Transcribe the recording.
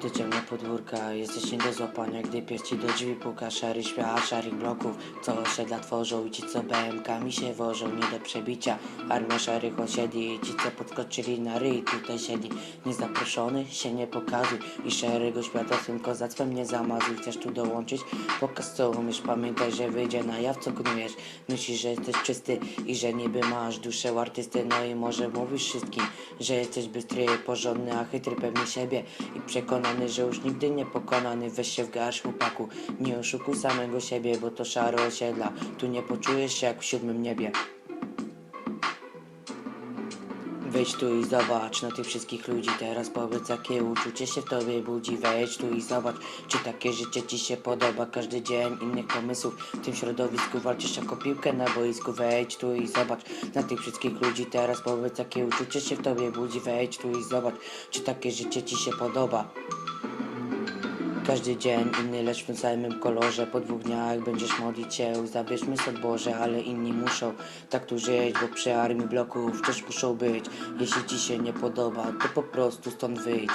to ciemne podwórka Jesteś nie do złapania, gdy pies ci do drzwi puka. Szary świat, szarych bloków, co osiedla tworzą I ci co BMK-mi się wożą, nie do przebicia. Armia szarych osiedli, i ci co podskoczyli na ryj Tutaj siedli, niezaproszony się nie pokazuj I szarego świata swym kozactwem nie zamazuj. Chcesz tu dołączyć? Pokaz co umiesz, pamiętaj, że wyjdzie na jaw co knujesz Myślisz, że jesteś czysty i że niby masz duszę artysty. No i może mówisz wszystkim, że jesteś bystry, porządny, a chytry pewny siebie I przekonany, że już nigdy nie pokonany. Weź się w garść chłopaku, nie oszukuj samego siebie Bo to szare osiedla, tu nie poczujesz się jak w siódmym niebie Wejdź tu i zobacz na tych wszystkich ludzi Teraz powiedz jakie uczucie się w tobie budzi. Wejdź tu i zobacz czy takie życie ci się podoba. Każdy dzień innych pomysłów W tym środowisku. Walczysz jako piłkę na boisku. Wejdź tu i zobacz na tych wszystkich ludzi Teraz powiedz jakie uczucie się w tobie budzi. Wejdź tu i zobacz czy takie życie ci się podoba każdy dzień inny, lecz w tym samym kolorze. Po dwóch dniach będziesz modlić się Zabierzmy sobie Boże, ale inni muszą Tak tu żyć, bo przy armii bloków Wciąż muszą być. Jeśli ci się nie podoba, to po prostu stąd wyjdź